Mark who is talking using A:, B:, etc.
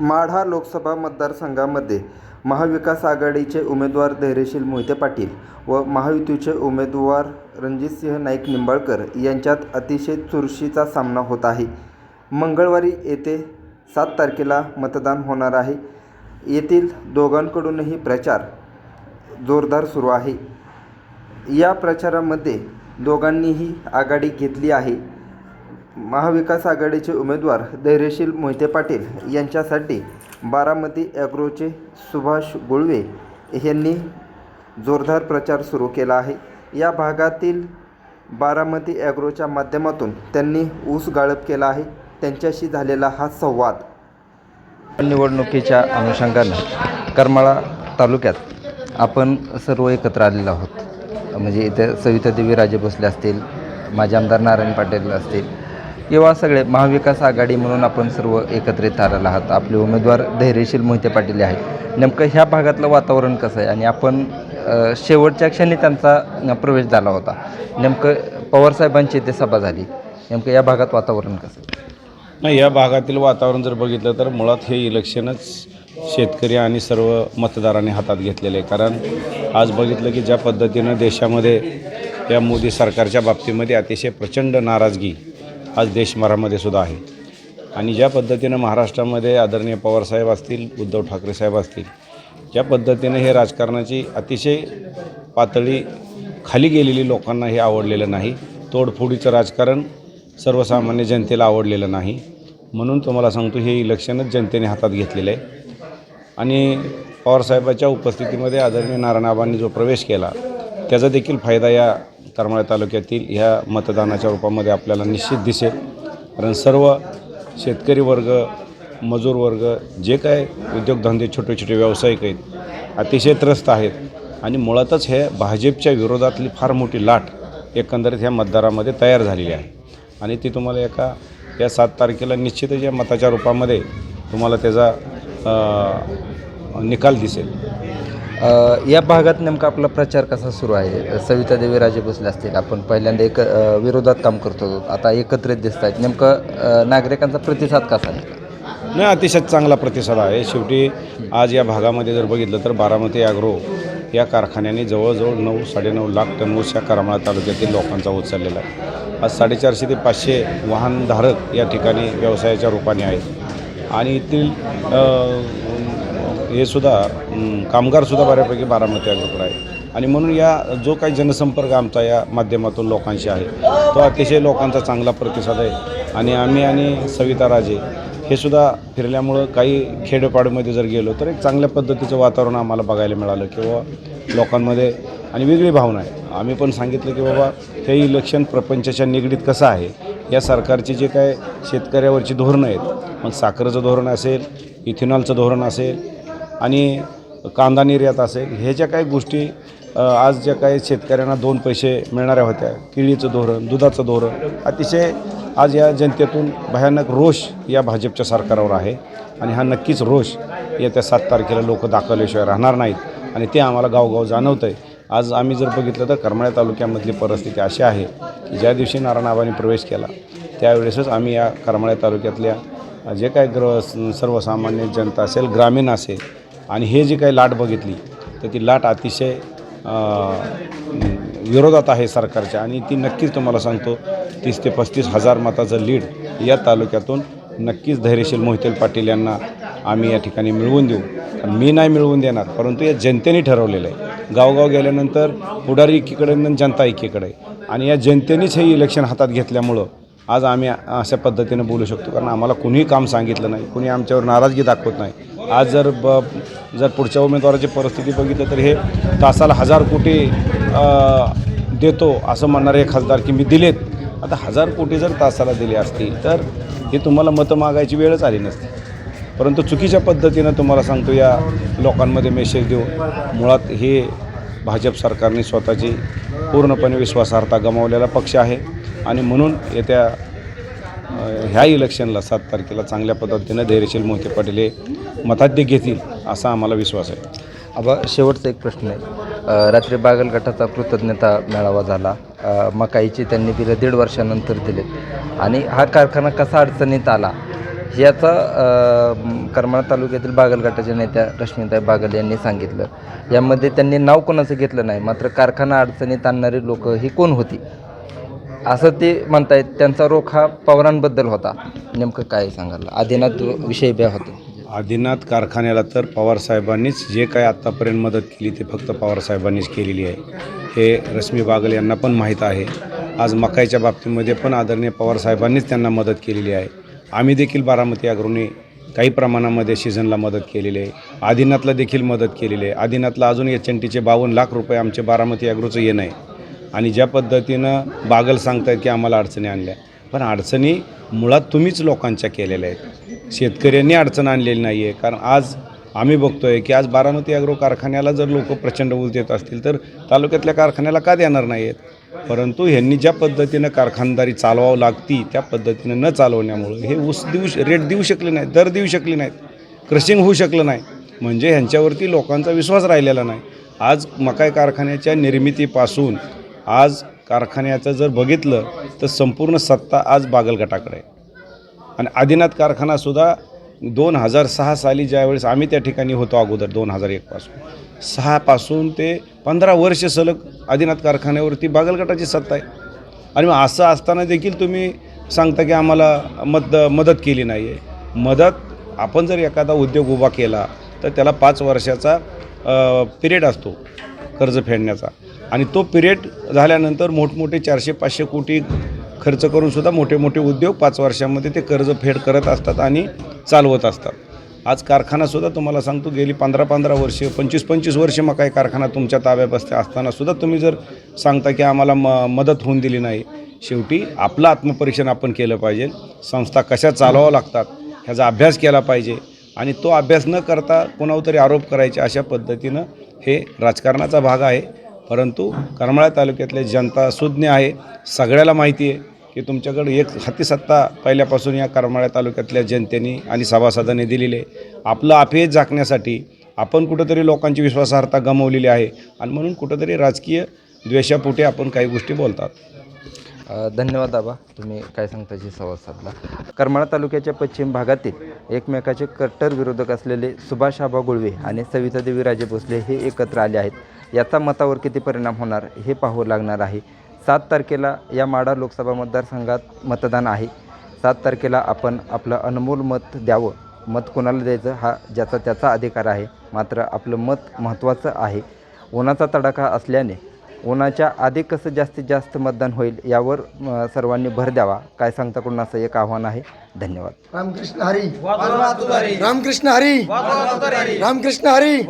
A: माढा लोकसभा मतदारसंघामध्ये महाविकास आघाडीचे उमेदवार धैर्यशील मोहिते पाटील व महायुतीचे उमेदवार रणजितसिंह नाईक निंबाळकर यांच्यात अतिशय चुरशीचा सामना होत आहे. मंगळवारी येथे सात तारखेला मतदान होणार आहे. येथील दोघांकडूनही प्रचार जोरदार सुरू आहे. या प्रचारामध्ये दोघांनीही आघाडी घेतली आहे. महाविकास आघाडीचे उमेदवार धैर्यशील मोहिते पाटील यांच्यासाठी बारामती ॲग्रोचे सुभाष गुळवे यांनी जोरदार प्रचार सुरू केला आहे. या भागातील बारामती ॲग्रोच्या माध्यमातून त्यांनी ऊस गाळप केला आहे. त्यांच्याशी झालेला हा संवाद. निवडणुकीच्या अनुषंगानं करमाळा तालुक्यात आपण सर्व एकत्र आलेलो आहोत. म्हणजे इथे सविता देवी राजे भोसले असतील माझे आमदार नारायण पाटील असतील किंवा सगळे महाविकास आघाडी म्हणून आपण सर्व एकत्रित आलेलो आहात. आपले उमेदवार धैर्यशील मोहिते पाटील आहेत नेमकं ह्या भागातलं वातावरण कसं आहे? आणि आपण शेवटच्या क्षणी त्यांचा प्रवेश झाला होता. नेमकं पवारसाहेबांची इथे सभा झाली. नेमकं या भागात वातावरण कसं आहे?
B: नाही या भागातील वातावरण जर बघितलं तर मुळात हे इलेक्शनच शेतकरी आणि सर्व मतदारांनी हातात घेतलेले आहे. कारण आज बघितलं की ज्या पद्धतीनं देशामध्ये या मोदी सरकारच्या बाबतीमध्ये अतिशय प्रचंड नाराजगी आज देशभरामध्ये सुद्धा आहे. आणि ज्या पद्धतीनं महाराष्ट्रामध्ये आदरणीय पवारसाहेब असतील उद्धव ठाकरे साहेब असतील ज्या पद्धतीनं हे राजकारणाची अतिशय पातळी खाली गेलेली लोकांना हे आवडलेलं नाही तोडफोडीचं राजकारण सर्वसामान्य जनतेला आवडलेलं नाही म्हणून तुम्हाला सांगतो हे इलेक्शनच जनतेने हातात घेतलेलं आहे. आणि पवारसाहेबाच्या उपस्थितीमध्ये आदरणीय नारायणाबांनी जो प्रवेश केला त्याचा देखील फायदा या करमाळा तालुक्यातील ह्या मतदानाच्या रूपामध्ये आपल्याला निश्चित दिसेल. कारण सर्व शेतकरी वर्ग मजूर वर्ग जे काय उद्योगधंदे छोटे छोटे व्यावसायिक आहेत अतिशय त्रस्त आहेत आणि मुळातच हे भाजपच्या विरोधातली फार मोठी लाट एकंदरीत ह्या मतदारामध्ये तयार झालेली आहे. आणि ती तुम्हाला एका या सात तारखेला निश्चितच या मताच्या रूपामध्ये तुम्हाला त्याचा निकाल दिसेल.
A: या भागात नेमका आपला प्रचार कसा सुरू आहे? सविता देवी राजे भोसले असतील आपण पहिल्यांदा एक विरोधात काम करतो. आता एकत्रित दिसत आहेत. नेमकं नागरिकांचा प्रतिसाद कसा आहे?
B: नाही अतिशय चांगला प्रतिसाद आहे. शेवटी आज या भागामध्ये जर बघितलं तर बारामती ॲग्रो या कारखान्याने जवळजवळ नऊ साडेनऊ लाख टन ऊस या करमाळा तालुक्यातील लोकांचा उचललेला आहे. आज साडेचारशे ते पाचशे वाहनधारक या ठिकाणी व्यवसायाच्या रूपाने आहेत. आणि येथील हे सुद्धा कामगारसुद्धा बऱ्यापैकी बारामती अग्रपूर आहे. आणि म्हणून या जो काही जनसंपर्क आमचा या माध्यमातून लोकांशी आहे तो अतिशय लोकांचा चांगला प्रतिसाद आहे. आणि आम्ही आणि सविता राजे हे सुद्धा फिरल्यामुळं काही खेडेपाडूमध्ये जर गेलो तर एक चांगल्या पद्धतीचं वातावरण आम्हाला बघायला मिळालं किंवा लोकांमध्ये आणि वेगळी भावना आहे. आम्ही पण सांगितलं की बाबा हे इलेक्शन प्रपंचाच्या निगडीत कसं आहे या सरकारची जे काय शेतकऱ्यावरची धोरणं आहेत मग साखरेचं धोरण असेल इथेनॉलचं धोरण असेल आणि कांदा निर्यात असेल हे ज्या काही गोष्टी आज ज्या काही शेतकऱ्यांना दोन पैसे मिळणाऱ्या होत्या केळीचं धोरण दुधाचं धोरण अतिशय आज या जनतेतून भयानक रोष या भाजपच्या सरकारवर आहे आणि हा नक्कीच रोष येत्या सात तारखेला लोक दाखवल्याशिवाय राहणार नाहीत आणि ते आम्हाला गावगाव जाणवतं आहे आज आम्ही जर बघितलं तर करमाळ्या तालुक्यामधली परिस्थिती अशी आहे की ज्या दिवशी नारायणाबाने प्रवेश केला त्यावेळेसच आम्ही या करमाळ्या तालुक्यातल्या जे काय ग्र सर्वसामान्य जनता असेल ग्रामीण असेल आणि हे जी काही लाट बघितली तर ती लाट अतिशय विरोधात आहे सरकारच्या आणि ती नक्कीच तुम्हाला सांगतो तीस ते पस्तीस हजार मताचं लीड या तालुक्यातून नक्कीच धैर्यशील मोहितेल पाटील यांना आम्ही या ठिकाणी मिळवून देऊ. मी नाही मिळवून देणार परंतु या जनतेने ठरवलेलं आहे. गावगाव गेल्यानंतर पुढारी एकीकडे जनता एकीकडे आणि या जनतेनेच हे इलेक्शन हातात घेतल्यामुळं आज आम्ही अशा पद्धतीनं बोलू शकतो कारण आम्हाला कुणीही काम सांगितलं नाही कुणी आमच्यावर नाराजगी दाखवत नाही. आज जर ब जर पुढच्या उमेदवाराची परिस्थिती बघितलं तर हे तासाला हजार कोटी देतो असं म्हणणारे खासदार की मी दिलेत. आता हजार कोटी जर तासाला दिले असतील तर हे तुम्हाला मतं मागायची वेळच आली नसती. परंतु चुकीच्या पद्धतीनं तुम्हाला सांगतो या लोकांमध्ये मेसेज देऊन मुळात हे भाजप सरकारने स्वतःची पूर्णपणे विश्वासार्हता गमावलेला पक्ष आहे. आणि म्हणून येत्या ह्या इलेक्शनला सात तारखेला चांगल्या पद्धतीनं धैर्यशील मोहिते पाटील हे मताध्य घेतील असा आम्हाला विश्वास आहे.
A: आबा शेवटचा एक प्रश्न आहे. रात्री बागल गटाचा कृतज्ञता मेळावा झाला. मकाईची त्यांनी बिलं दीड वर्षानंतर दिलेत आणि हा कारखाना कसा अडचणीत आला याचा करमाळा तालुक्यातील बागल गटाच्या नेत्या रश्मिताई बागल यांनी सांगितलं. यामध्ये त्यांनी नाव कोणाचं घेतलं नाही मात्र कारखाना अडचणीत आणणारी लोक ही कोण होती? असं ते म्हणतायत त्यांचा रोख हा पवारांबद्दल होता. नेमकं काय सांगायला आदिनाथ विषय ब्या होते.
B: आदिनाथ कारखान्याला तर पवारसाहेबांनीच जे काय आत्तापर्यंत मदत केली ते फक्त पवारसाहेबांनीच केलेली आहे. हे रश्मी बागल यांना पण माहीत आहे. आज मकाईच्या बाबतीमध्ये पण आदरणीय पवारसाहेबांनीच त्यांना मदत केलेली आहे. आम्ही देखील बारामती अग्रोने काही प्रमाणामध्ये सीझनला मदत केलेली आहे. आदिनाथला देखील मदत केलेली आहे. आदिनाथला अजून एच एन टीचे बावन्न लाख रुपये आमचे बारामती अग्रोचं येणं आहे. आणि ज्या पद्धतीनं बागल सांगतायत की आम्हाला अडचणी आणल्या. पण अडचणी मुळात तुम्हीच लोकांच्या केलेल्या आहेत. शेतकऱ्यांनी अडचण आणलेली नाही आहे कारण आज आम्ही बघतोय की आज बारामती ॲग्रो कारखान्याला जर लोक प्रचंड ऊस देत असतील तर तालुक्यातल्या कारखान्याला का देणार नाही आहेत परंतु ह्यांनी ज्या पद्धतीनं कारखानदारी चालवावं लागती त्या पद्धतीनं न चालवण्यामुळं हे ऊस देऊ श रेट देऊ शकले नाहीत दर देऊ शकले नाहीत. क्रशिंग होऊ शकलं नाही. म्हणजे ह्यांच्यावरती लोकांचा विश्वास राहिलेला नाही. आज मकाई कारखान्याच्या निर्मितीपासून आज कारखान्याचं जर बघितलं तर संपूर्ण सत्ता आज बागलगटाकडे आहे. आणि आदिनाथ कारखानासुद्धा दोन हजार सहा साली ज्यावेळेस आम्ही त्या ठिकाणी होतो अगोदर दोन हजार एकपासून सहापासून ते पंधरा वर्ष सलग आदिनाथ कारखान्यावरती बागलगटाची सत्ता आहे. आणि मग असं असताना देखील तुम्ही सांगता की आम्हाला मद मदत केली नाही आहे मदत आपण जर एखादा उद्योग उभा केला तर त्याला पाच वर्षाचा पिरियड असतो. कर्ज फेडण्याचा. आणि तो पिरियड झाल्यानंतर मोठमोठे चारशे पाचशे कोटी खर्च करूनसुद्धा मोठे मोठे उद्योग पाच वर्षामध्ये ते कर्ज फेड करत असतात आणि चालवत असतात. आज कारखानासुद्धा तुम्हाला सांगतो गेली पंधरा पंधरा वर्षे पंचवीस पंचवीस वर्षे मग काही कारखाना तुमच्या ताब्यात असते असतानासुद्धा तुम्ही जर सांगता की आम्हाला म मदत होऊन दिली नाही शेवटी आपलं आत्मपरीक्षण आपण केलं पाहिजे. संस्था कशा चालवावं लागतात ह्याचा अभ्यास केला पाहिजे. आणि तो अभ्यास न करता कोणावर तरी आरोप करायचे अशा पद्धतीनं हे राजकारणाचा भाग आहे. परंतु करमाळा तालुक्यातले जनता सुज्ञ आहे. सगळ्याला माहिती आहे की तुमच्याकडे एक हाती सत्ता पहिल्यापासून या करमाळा तालुक्यातल्या जनतेने आणि सभासदांनी दिलेली आहे. आपलं अफेज झाकण्यासाठी आपण कुठंतरी लोकांची विश्वासार्हता गमावलेली आहे. आणि म्हणून कुठंतरी राजकीय द्वेषापुटे आपण काही गोष्टी बोलतात.
A: धन्यवाद दाबा तुम्ही काय सांगताची संवाद साधला. करमाळा तालुक्याच्या पश्चिम भागातील एकमेकाचे कट्टर विरोधक असलेले सुभाष आबा गुळवे आणि सवितादेवी राजे भोसले हे एकत्र आले आहेत. याचा मतावर किती परिणाम होणार हे पाहावं लागणार आहे. सात तारखेला या माडा लोकसभा मतदारसंघात मतदान आहे. सात तारखेला आपण आपलं अनमोल मत द्यावं. मत कोणाला द्यायचं हा ज्याचा त्याचा अधिकार आहे. मात्र आपलं मत महत्त्वाचं आहे. उन्हाचा तडाखा असल्याने उन्हाच्या आधी कसं जास्तीत जास्त मतदान होईल यावर सर्वांनी भर द्यावा. काय सांगता कोण? असं एक आव्हान आहे. धन्यवाद.
C: रामकृष्ण हरी. रामकृष्ण हरी. रामकृष्ण हरी.